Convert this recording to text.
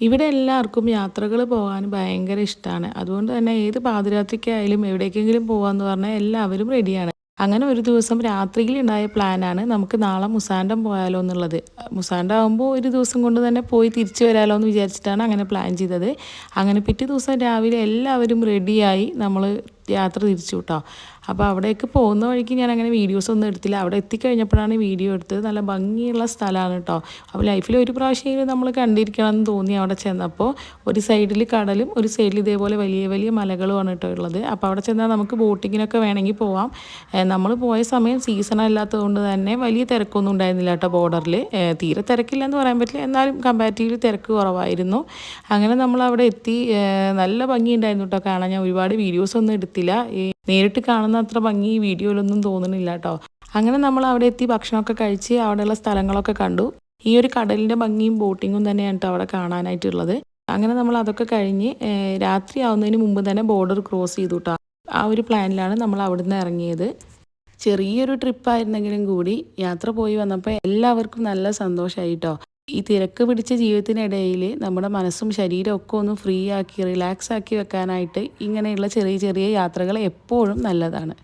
ഇവിടെ എല്ലാവർക്കും യാത്രകൾ പോകാൻ ഭയങ്കര ഇഷ്ടമാണ് അതുകൊണ്ട് തന്നെ ഏത് പാതിരാത്രിക്കായാലും എവിടേക്കെങ്കിലും പോകാമെന്ന് പറഞ്ഞാൽ എല്ലാവരും റെഡിയാണ് അങ്ങനെ ഒരു ദിവസം രാത്രിയിൽ ഉണ്ടായ പ്ലാനാണ് നമുക്ക് നാളെ മുസാൻഡം പോയാലോ എന്നുള്ളത്. മുസാൻഡം ആകുമ്പോൾ ഒരു ദിവസം കൊണ്ട് തന്നെ പോയി തിരിച്ചു വരാലോ എന്ന് വിചാരിച്ചിട്ടാണ് അങ്ങനെ പ്ലാൻ ചെയ്തത്. അങ്ങനെ പിറ്റേ ദിവസം രാവിലെ എല്ലാവരും റെഡിയായി നമ്മൾ യാത്ര തിരിച്ചു കേട്ടോ അപ്പോൾ അവിടേക്ക് പോകുന്ന വഴിക്ക് ഞാൻ അങ്ങനെ വീഡിയോസ് ഒന്നും എടുത്തില്ല. അവിടെ എത്തിക്കഴിഞ്ഞപ്പോഴാണ് വീഡിയോ എടുത്തത്. നല്ല ഭംഗിയുള്ള സ്ഥലമാണ് കേട്ടോ അപ്പോൾ ലൈഫിൽ ഒരു പ്രാവശ്യം നമ്മൾ കണ്ടിരിക്കണം എന്ന് തോന്നി അവിടെ ചെന്നപ്പോൾ ഒരു സൈഡിൽ കടലും ഒരു സൈഡിൽ ഇതേപോലെ വലിയ വലിയ മലകളുമാണ് കേട്ടോ ഉള്ളത്. അപ്പോൾ അവിടെ ചെന്നാൽ നമുക്ക് ബോട്ടിങ്ങിനൊക്കെ വേണമെങ്കിൽ പോവാം. നമ്മൾ പോയ സമയം സീസൺ അല്ലാത്തതുകൊണ്ട് തന്നെ വലിയ തിരക്കൊന്നും ഉണ്ടായിരുന്നില്ല കേട്ടോ ബോർഡറിൽ തീരെ തിരക്കില്ലെന്ന് പറയാൻ പറ്റില്ല. എന്നാലും കമ്പാരിറ്റീവ്ലി തിരക്ക് കുറവായിരുന്നു. അങ്ങനെ നമ്മൾ അവിടെ എത്തി നല്ല ഭംഗിയുണ്ടായിരുന്നു കേട്ടോ കാണാൻ. ഞാൻ ഒരുപാട് വീഡിയോസ് ഒന്നും എടുത്തില്ല ഈ നേരിട്ട് കാണുന്ന അത്ര ഭംഗി ഈ വീഡിയോയിലൊന്നും തോന്നുന്നില്ല കേട്ടോ അങ്ങനെ നമ്മൾ അവിടെ എത്തി ഭക്ഷണമൊക്കെ കഴിച്ച് അവിടെയുള്ള സ്ഥലങ്ങളൊക്കെ കണ്ടു. ഈ ഒരു കടലിന്റെ ഭംഗിയും ബോട്ടിങ്ങും തന്നെയാണ് കേട്ടോ അവിടെ കാണാനായിട്ടുള്ളത്. അങ്ങനെ നമ്മൾ അതൊക്കെ കഴിഞ്ഞ് രാത്രി ആവുന്നതിന് മുമ്പ് തന്നെ ബോർഡർ ക്രോസ് ചെയ്തു കേട്ടോ ആ ഒരു പ്ലാനിലാണ് നമ്മൾ അവിടുന്ന് ഇറങ്ങിയത്. ചെറിയൊരു ട്രിപ്പായിരുന്നെങ്കിലും കൂടി യാത്ര പോയി വന്നപ്പോൾ എല്ലാവർക്കും നല്ല സന്തോഷമായി കേട്ടോ ഈ തിരക്ക് പിടിച്ച ജീവിതത്തിനിടയിൽ നമ്മുടെ മനസ്സും ശരീരവും ഒക്കെ ഒന്ന് ഫ്രീ ആക്കി റിലാക്സ് ആക്കി വെക്കാനായിട്ട് ഇങ്ങനെയുള്ള ചെറിയ ചെറിയ യാത്രകൾ എപ്പോഴും നല്ലതാണ്.